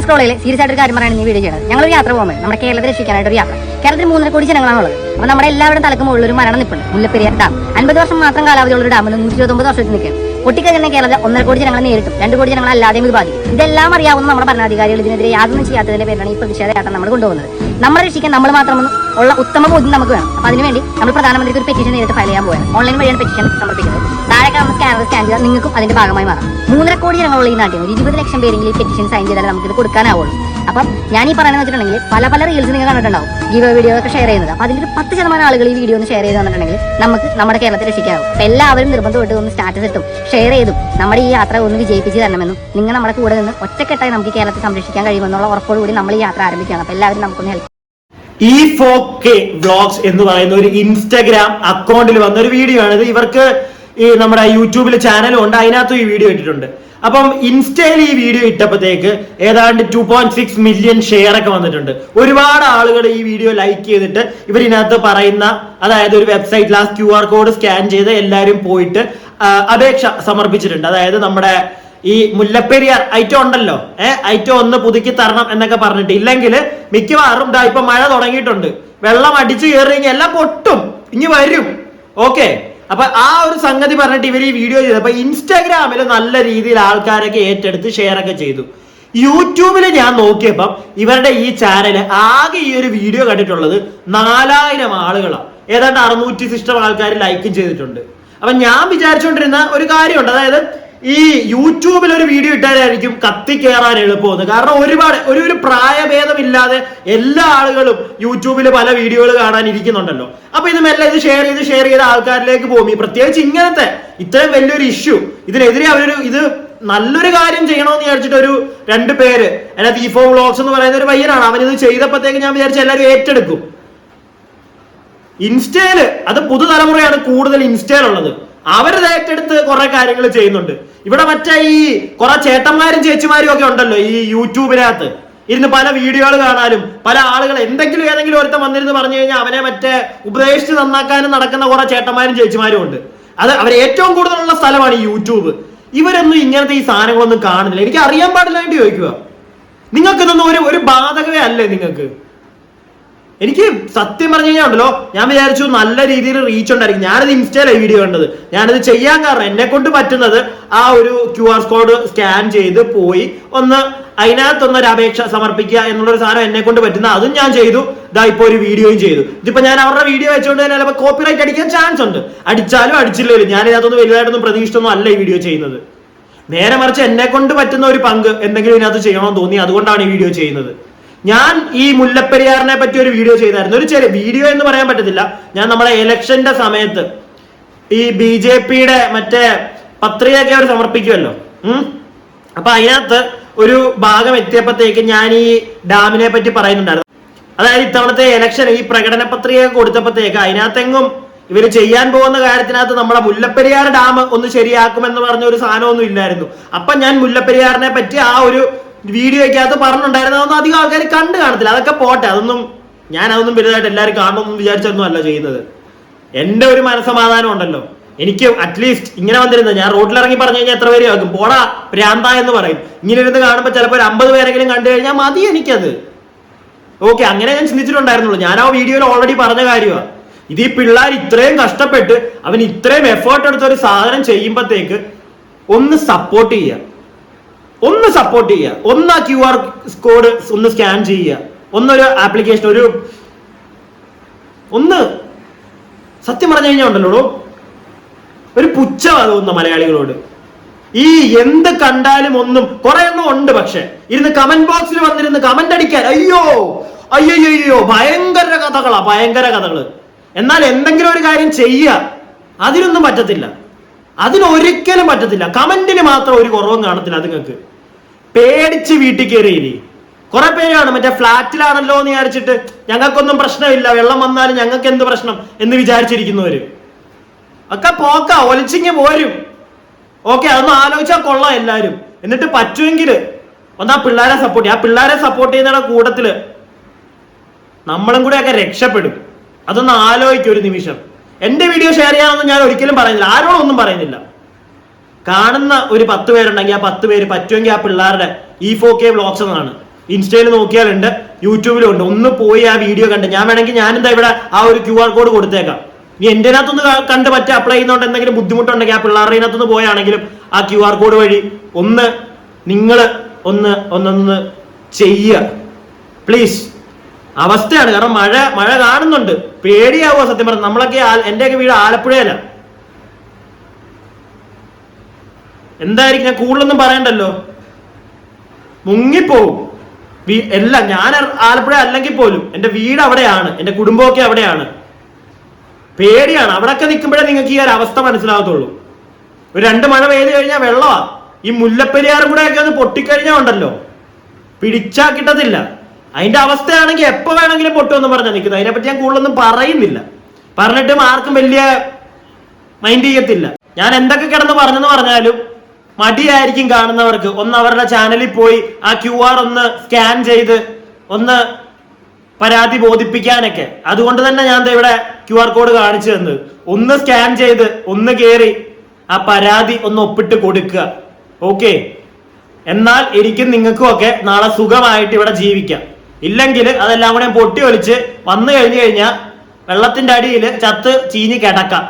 ഒരു സ്ക്രോളിൽ സീരിയസ് ആയിട്ട് ഒരു കാര്യം പറയാണ് ഈ വീഡിയോ ചെയ്യണത്. ഒരു യാത്ര പോകുമ്പോൾ നമ്മുടെ കേരളത്തിൽ രക്ഷിക്കാനായിട്ട് ഒരു യാത്ര. കേരളത്തിൽ മൂന്നര കോടി ജനങ്ങളാണുള്ളത് അപ്പോൾ നമ്മുടെ എല്ലാവരും തലക്കുമുള്ള ഒരു മരണം നിൽപ്പുണ്ട് മുല്ലപ്പെരിയാർ ഡാം. അൻപത് വർഷം മാത്രം കാലാവധിയുള്ള ഒരു ഡാമിൽ നൂറ്റി ഇരുപത്തൊമ്പത് വർഷത്തിൽ നിൽക്കും പൊട്ടിക്കഴിഞ്ഞ കേരളത്തിൽ ഒന്നര കോടി ജനങ്ങളെ നേരിട്ടും രണ്ട് കോടി ജനങ്ങളെ അല്ലാതെയും ഇത് ബാധിക്കും. ഇതെല്ലാം അറിയാവുന്ന നമ്മുടെ ഭരണാധികാരികൾ ഇതിനെതിരെ യാതൊന്നും ചെയ്യാത്തതിന്റെ പേരിലാണ് ഈ പ്രതിഷേധ യാത്ര നമ്മൾ കൊണ്ടുപോകുന്നത്. നമ്മളെ രക്ഷിക്കാൻ നമ്മൾ മാത്രം ഉള്ള ഉത്തമ ബോധ്യം നമുക്ക് വേണം. അപ്പൊ അതിനുവേണ്ടി നമ്മൾ പ്രധാനമന്ത്രിക്ക് ഒരു പെറ്റീഷൻ നേരിട്ട് ഫയൽ ചെയ്യാൻ പോയത് ഓൺലൈൻ വഴിയാണ് പെറ്റീഷൻ സമർപ്പിക്കുന്നത്. സ്കാൻ നിങ്ങൾക്കും അതിന്റെ ഭാഗമായി മാറാം. മൂന്നര കോടി ജനങ്ങളുള്ള ഈ നാട്ടിൽ ഒരു ഇരുപത് ലക്ഷം പേരെങ്കിലും ഈ പെറ്റിഷൻ സൈൻ ചെയ്താൽ നമുക്ക് ഇത് കൊടുക്കാനാവുള്ളൂ. അപ്പം ഞാൻ ഈ പറയുന്നത് വെച്ചിട്ടുണ്ടെങ്കിൽ പല പല റീൽസ് നിങ്ങൾ കണ്ടിട്ടുണ്ടാവും. ഗീവ് വീഡിയോ ഒക്കെ ഷെയർ ചെയ്യുന്നത്. അപ്പൊ ഒരു പത്ത് ശതമാനം ആളുകൾ ഈ വീഡിയോ ഒന്ന് ഷെയർ ചെയ്ത് തന്നിട്ടുണ്ടെങ്കിൽ നമുക്ക് നമ്മുടെ കേരളത്തെ രക്ഷിക്കാവും അപ്പൊ എല്ലാവരും നിർബന്ധമായിട്ട് ഒന്ന് സ്റ്റാറ്റസ് ഇട്ടും ഷെയർ ചെയ്തും നമ്മുടെ ഈ യാത്ര ഒന്ന് വിജയിപ്പിച്ച് തരണമെന്നും നിങ്ങൾ നമ്മുടെ കൂടെ നിന്ന് ഒറ്റക്കെട്ടായി നമുക്ക് കേരളത്തെ സംരക്ഷിക്കാൻ കഴിയുമെന്നുള്ള ഉറപ്പോടുകൂടി നമ്മൾ ഈ യാത്ര ആരംഭിക്കുകയാണ്. അപ്പൊ എല്ലാവരും നമുക്കൊന്ന് ഹെൽപ്പ് ഈ ഫോക്കെ വ്ളോഗ്സ് എന്ന് പറയുന്ന ഒരു ഇൻസ്റ്റാഗ്രാം അക്കൗണ്ടിൽ വന്ന ഒരു വീഡിയോ ആണ് ഇവർക്ക് ഈ നമ്മുടെ യൂട്യൂബിൽ ചാനലും ഉണ്ട്. അതിനകത്തും ഈ വീഡിയോ ഇട്ടിട്ടുണ്ട്. അപ്പം ഇൻസ്റ്റയിൽ ഈ വീഡിയോ ഇട്ടപ്പോഴത്തേക്ക് ഏതാണ്ട് two point six million share ഒക്കെ വന്നിട്ടുണ്ട്. ഒരുപാട് ആളുകൾ ഈ വീഡിയോ ലൈക്ക് ചെയ്തിട്ട് ഇവരിനകത്ത് പറയുന്ന അതായത് ഒരു വെബ്സൈറ്റിൽ ആ ക്യു ആർ കോഡ് സ്കാൻ ചെയ്ത് എല്ലാവരും പോയിട്ട് അപേക്ഷ സമർപ്പിച്ചിട്ടുണ്ട്. അതായത് നമ്മുടെ ഈ മുല്ലപ്പെരിയാർ ഐറ്റം ഉണ്ടല്ലോ ഏഹ് ഐറ്റം ഒന്ന് പുതുക്കി തരണം എന്നൊക്കെ പറഞ്ഞിട്ട്. ഇല്ലെങ്കിൽ മിക്കവാറും ഇപ്പൊ മഴ തുടങ്ങിയിട്ടുണ്ട്. വെള്ളം അടിച്ചു കയറി എല്ലാം പൊട്ടും. ഇനി വരും. ഓക്കെ? അപ്പൊ ആ ഒരു സംഗതി പറഞ്ഞിട്ട് ഇവർ ഈ വീഡിയോ ചെയ്തു അപ്പൊ ഇൻസ്റ്റാഗ്രാമിൽ നല്ല രീതിയിൽ ആൾക്കാരൊക്കെ ഏറ്റെടുത്ത് ഷെയർ ഒക്കെ ചെയ്തു. യൂട്യൂബിൽ ഞാൻ നോക്കിയപ്പം ഇവരുടെ ഈ ചാനൽ ആകെ ഈ ഒരു വീഡിയോ കണ്ടിട്ടുള്ളത് നാലായിരം ആളുകളാണ് ഏതാണ്ട് അറുന്നൂറ്റി സിസ്റ്റം ആൾക്കാർ ലൈക്കും ചെയ്തിട്ടുണ്ട്. അപ്പൊ ഞാൻ വിചാരിച്ചുകൊണ്ടിരുന്ന ഒരു കാര്യമുണ്ട്. അതായത് ഈ യൂട്യൂബിൽ ഒരു വീഡിയോ ഇട്ടാലായിരിക്കും കത്തി കയറാൻ എളുപ്പമെന്ന്. കാരണം ഒരുപാട് ഒരു ഒരു പ്രായഭേദമില്ലാതെ എല്ലാ ആളുകളും യൂട്യൂബിൽ പല വീഡിയോകൾ കാണാൻ ഇരിക്കുന്നുണ്ടല്ലോ അപ്പൊ ഇത് മെല്ലെ ഇത് ഷെയർ ചെയ്ത് ഷെയർ ചെയ്ത ആൾക്കാരിലേക്ക് പോകും. പ്രത്യേകിച്ച് ഇങ്ങനത്തെ ഇത്രയും വലിയൊരു ഇഷ്യൂ ഇതിനെതിരെ അവരൊരു ഇത് നല്ലൊരു കാര്യം ചെയ്യണമെന്ന് വിചാരിച്ചിട്ട് ഒരു രണ്ട് പേര് അതിനകത്ത് ഈഫോ വ്ളോഗ്സ് എന്ന് പറയുന്ന ഒരു പയ്യനാണ്. അവൻ ഇത് ചെയ്തപ്പോഴത്തേക്ക് ഞാൻ വിചാരിച്ച എല്ലാവരും ഏറ്റെടുക്കും. ഇൻസ്റ്റയിൽ അത് പുതുതലമുറയാണ് കൂടുതൽ ഇൻസ്റ്റയിലുള്ളത് അവരത് ഏറ്റെടുത്ത് കുറെ കാര്യങ്ങൾ ചെയ്യുന്നുണ്ട്. ഇവിടെ മറ്റേ ഈ കുറെ ചേട്ടന്മാരും ചേച്ചിമാരും ഒക്കെ ഉണ്ടല്ലോ ഈ യൂട്യൂബിനകത്ത്. ഇരുന്ന് പല വീഡിയോകൾ കാണാനും പല ആളുകൾ എന്തെങ്കിലും ഏതെങ്കിലും ഒരുത്തം വന്നിരുന്ന് പറഞ്ഞു കഴിഞ്ഞാൽ അവനെ മറ്റേ ഉപദേശിച്ച് നന്നാക്കാനും നടക്കുന്ന കുറെ ചേട്ടന്മാരും ചേച്ചിമാരും ഉണ്ട്. അത് അവർ ഏറ്റവും കൂടുതലുള്ള സ്ഥലമാണ് ഈ യൂട്യൂബ്. ഇവരൊന്നും ഇങ്ങനത്തെ ഈ സാധനങ്ങളൊന്നും കാണുന്നില്ല. എനിക്ക് അറിയാൻ പാടില്ലാണ്ട് ചോദിക്കുക. നിങ്ങൾക്ക് നിങ്ങൾക്കിതൊന്നും ഒരു ഒരു ബാധകമേ അല്ലേ നിങ്ങൾക്ക്? എനിക്ക് സത്യം പറഞ്ഞു കഴിഞ്ഞാൽ ഉണ്ടല്ലോ ഞാൻ വിചാരിച്ചു നല്ല രീതിയിൽ റീച്ച് ഉണ്ടായിരിക്കും. ഞാനത് ഇൻസ്റ്റയിലെ വീഡിയോ കണ്ടത്. ഞാനത് ചെയ്യാൻ കാരണം എന്നെ കൊണ്ട് പറ്റുന്നത് ആ ഒരു ക്യു ആർ കോഡ് സ്കാൻ ചെയ്ത് പോയി ഒന്ന് അതിനകത്തൊന്ന് ഒരു അപേക്ഷ സമർപ്പിക്കുക എന്നുള്ള ഒരു സാധനം എന്നെ കൊണ്ട് പറ്റുന്ന അതും ഞാൻ ചെയ്തു. ഇതാ ഇപ്പൊ ഒരു വീഡിയോയും ചെയ്തു. ഇതിപ്പോ ഞാൻ അവരുടെ വീഡിയോ വെച്ചുകൊണ്ട് തന്നെ ചിലപ്പോൾ കോപ്പിറൈറ്റ് അടിക്കാൻ ചാൻസ് ഉണ്ട്. അടിച്ചാലും അടിച്ചില്ലേലും. ഞാൻ ഇതിനകത്തൊന്നും വലുതായിട്ടൊന്നും പ്രതീക്ഷിച്ചൊന്നും അല്ല ഈ വീഡിയോ ചെയ്യുന്നത്. നേരെ മറിച്ച് എന്നെ കൊണ്ട് പറ്റുന്ന ഒരു പങ്ക് എന്തെങ്കിലും ഇതിനകത്ത് ചെയ്യണമെന്ന് തോന്നി. അതുകൊണ്ടാണ് ഈ വീഡിയോ ചെയ്യുന്നത്. ഞാൻ ഈ മുല്ലപ്പെരിയാറിനെ പറ്റി ഒരു വീഡിയോ ചെയ്തായിരുന്നു. ഒരു ചെറിയ വീഡിയോ എന്ന് പറയാൻ പറ്റത്തില്ല. ഞാൻ നമ്മളെ ഇലക്ഷന്റെ സമയത്ത് ഈ ബി ജെ പിയുടെ മറ്റേ പത്രികയൊക്കെ അവർ സമർപ്പിക്കുമല്ലോ അപ്പൊ അതിനകത്ത് ഒരു ഭാഗം എത്തിയപ്പോഴത്തേക്ക് ഞാൻ ഈ ഡാമിനെ പറ്റി പറയുന്നുണ്ടായിരുന്നു. അതായത് ഇത്തവണത്തെ ഇലക്ഷൻ ഈ പ്രകടന പത്രിക കൊടുത്തപ്പോഴത്തേക്ക് അതിനകത്തെങ്ങും ഇവർ ചെയ്യാൻ പോകുന്ന കാര്യത്തിനകത്ത് നമ്മളെ മുല്ലപ്പെരിയാർ ഡാം ഒന്ന് ശരിയാക്കുമെന്ന് പറഞ്ഞ ഒരു സാധനമൊന്നും ഇല്ലായിരുന്നു. അപ്പൊ ഞാൻ മുല്ലപ്പെരിയാറിനെ പറ്റി ആ ഒരു വീഡിയോയ്ക്കകത്ത് പറഞ്ഞിട്ടുണ്ടായിരുന്നു. അതൊന്നും അധികം ആൾക്കാർ കണ്ടു കാണത്തില്ല. അതൊക്കെ പോട്ടെ. അതൊന്നും ഞാൻ അതൊന്നും വലുതായിട്ട് എല്ലാവരും കാണണമെന്നും വിചാരിച്ചൊന്നും അല്ല ചെയ്യുന്നത്. എന്റെ ഒരു മനസമാധാനം ഉണ്ടല്ലോ. എനിക്ക് അറ്റ്ലീസ്റ്റ് ഇങ്ങനെ വന്നിരുന്നത്. ഞാൻ റോഡിൽ ഇറങ്ങി പറഞ്ഞു കഴിഞ്ഞാൽ എത്ര പേര് ആകും പോടാ പ്രാന്ത എന്ന് പറയും. ഇങ്ങനെ ഇരുന്ന് കാണുമ്പോൾ ചിലപ്പോൾ ഒരു അമ്പത് പേരെങ്കിലും കണ്ടു കഴിഞ്ഞാൽ മതി എനിക്കത്. ഓക്കെ അങ്ങനെ ഞാൻ ചിന്തിച്ചിട്ടുണ്ടായിരുന്നുള്ളൂ. ഞാൻ ആ വീഡിയോയിൽ ഓൾറെഡി പറഞ്ഞ കാര്യമാണ് ഇത് ഈ പിള്ളേർ ഇത്രയും കഷ്ടപ്പെട്ട് അവൻ ഇത്രയും എഫേർട്ട് എടുത്ത ഒരു സാധനം ചെയ്യുമ്പോഴത്തേക്ക് ഒന്ന് സപ്പോർട്ട് ചെയ്യുക. ഒന്ന് സപ്പോർട്ട് ചെയ്യുക. ഒന്ന് ആ ക്യു ആർ കോഡ് ഒന്ന് സ്കാൻ ചെയ്യുക. ഒന്നൊരു ആപ്ലിക്കേഷൻ ഒരു ഒന്ന് സത്യം പറഞ്ഞു കഴിഞ്ഞാൽ ഉണ്ടല്ലോ ഒരു പുച്ഛമാണ് തോന്നുന്ന മലയാളികളോട്. ഈ എന്ത് കണ്ടാലും ഒന്നും കുറെ ഒന്നും ഉണ്ട് പക്ഷെ. ഇരുന്ന് കമന്റ് ബോക്സിൽ വന്നിരുന്ന് കമന്റ് അടിക്കാൻ. അയ്യോ അയ്യോ ഭയങ്കര കഥകളാ ഭയങ്കര കഥകൾ. എന്നാൽ എന്തെങ്കിലും ഒരു കാര്യം ചെയ്യുക. അതിനൊന്നും പറ്റത്തില്ല. അതിനൊരിക്കലും പറ്റത്തില്ല. കമന്റിന് മാത്രം ഒരു കുറവും കാണത്തില്ല അതുങ്ങൾക്ക് പേടിച്ച് വീട്ടിൽ കയറിയില്ലേ കുറെ പേരാണ് മറ്റേ ഫ്ലാറ്റിലാണല്ലോ എന്ന് വിചാരിച്ചിട്ട് ഞങ്ങൾക്കൊന്നും പ്രശ്നമില്ല വെള്ളം വന്നാലും ഞങ്ങൾക്ക് എന്ത് പ്രശ്നം എന്ന് വിചാരിച്ചിരിക്കുന്നവര്. ഒക്കെ പോക്ക ഒലിച്ചിങ്ങ് പോരും. ഓക്കെ അതൊന്നും ആലോചിച്ചാൽ കൊള്ളാം എല്ലാരും. എന്നിട്ട് പറ്റുമെങ്കിൽ ഒന്ന് ആ പിള്ളേരെ സപ്പോർട്ട് ചെയ്യും. ആ പിള്ളേരെ സപ്പോർട്ട് ചെയ്യുന്ന കൂട്ടത്തിൽ നമ്മളും കൂടെ ഒക്കെ രക്ഷപ്പെടും. അതൊന്ന് ആലോചിക്കും ഒരു നിമിഷം. എന്റെ വീഡിയോ ഷെയർ ചെയ്യാനൊന്നും ഞാൻ ഒരിക്കലും പറയുന്നില്ല. ആരോടൊന്നും പറയുന്നില്ല. കാണുന്ന ഒരു പത്ത് പേരുണ്ടെങ്കിൽ ആ പത്ത് പേര് പറ്റുമെങ്കിൽ ആ പിള്ളേരുടെ ഈ ഫോ കെ വ്ളോഗ്സ് എന്നാണ് ഇൻസ്റ്റയിൽ നോക്കിയാലുണ്ട് യൂട്യൂബിലും ഉണ്ട് ഒന്ന് പോയി ആ വീഡിയോ കണ്ട്. ഞാൻ വേണമെങ്കിൽ ഞാനെന്താ ഇവിടെ ആ ഒരു ക്യു ആർ കോഡ് കൊടുത്തേക്കാം. നീ എന്റെ അതിനകത്തൊന്ന് ക- കണ്ട് പറ്റി അപ്ലൈ ചെയ്യുന്നതുകൊണ്ട് എന്തെങ്കിലും ബുദ്ധിമുട്ടുണ്ടെങ്കിൽ ആ പിള്ളേരുടെ അതിനകത്തൊന്ന് പോയാണെങ്കിലും ആ ക്യു ആർ കോഡ് വഴി ഒന്ന് നിങ്ങൾ ഒന്ന് ഒന്നൊന്ന് ചെയ്യുക. പ്ലീസ് അവസ്ഥയാണ്. കാരണം മഴ മഴ കാണുന്നുണ്ട്. പേടിയാവുക സത്യം പറഞ്ഞു നമ്മളൊക്കെ എന്റെയൊക്കെ വീട് ആലപ്പുഴയില എന്തായിരിക്കും? കൂടുതലൊന്നും പറയണ്ടല്ലോ. മുങ്ങിപ്പോവും. അല്ല ഞാൻ ആലപ്പുഴ അല്ലെങ്കിൽ പോലും എന്റെ വീട് അവിടെയാണ് എന്റെ കുടുംബമൊക്കെ അവിടെയാണ്. പേടിയാണ്. അവിടെയൊക്കെ നിൽക്കുമ്പോഴേ നിങ്ങൾക്ക് ഈ ഒരു അവസ്ഥ മനസ്സിലാകത്തുള്ളൂ. ഒരു രണ്ട് മഴ പെയ്ത് കഴിഞ്ഞാൽ വെള്ളമാ. ഈ മുല്ലപ്പെരിയാറും കൂടെ ഒക്കെ ഒന്ന് പൊട്ടിക്കഴിഞ്ഞാൽ ഉണ്ടല്ലോ. പിടിച്ചാ കിട്ടത്തില്ല. അതിന്റെ അവസ്ഥയാണെങ്കിൽ എപ്പോ വേണമെങ്കിലും പൊട്ടുമെന്ന് പറഞ്ഞാൽ നിൽക്കുന്നത്. അതിനെപ്പറ്റി ഞാൻ കൂടുതലൊന്നും പറയുന്നില്ല. പറഞ്ഞിട്ടും ആർക്കും വലിയ മൈൻഡ് ചെയ്യത്തില്ല. ഞാൻ എന്തൊക്കെ കിടന്ന് പറഞ്ഞെന്ന് പറഞ്ഞാലും മടിയായിരിക്കും കാണുന്നവർക്ക്. ഒന്ന് അവരുടെ ചാനലിൽ പോയി ആ ക്യു ആർ ഒന്ന് സ്കാൻ ചെയ്ത് ഒന്ന് പരാതി ബോധിപ്പിക്കാനൊക്കെ. അതുകൊണ്ട് തന്നെ ഞാൻ ഇവിടെ ക്യു ആർ കോഡ് കാണിച്ചു തന്നത്. ഒന്ന് സ്കാൻ ചെയ്ത് ഒന്ന് കയറി ആ പരാതി ഒന്ന് ഒപ്പിട്ട് കൊടുക്കുക. ഓക്കെ എന്നാൽ എനിക്കും നിങ്ങൾക്കും ഒക്കെ നാളെ സുഖമായിട്ട് ഇവിടെ ജീവിക്കാം. ഇല്ലെങ്കിൽ അതെല്ലാം കൂടെ പൊട്ടി ഒലിച്ച് വന്നു കഴിഞ്ഞു കഴിഞ്ഞാൽ വെള്ളത്തിന്റെ അടിയിൽ ചത്ത് ചീഞ്ഞ് കിടക്കാം.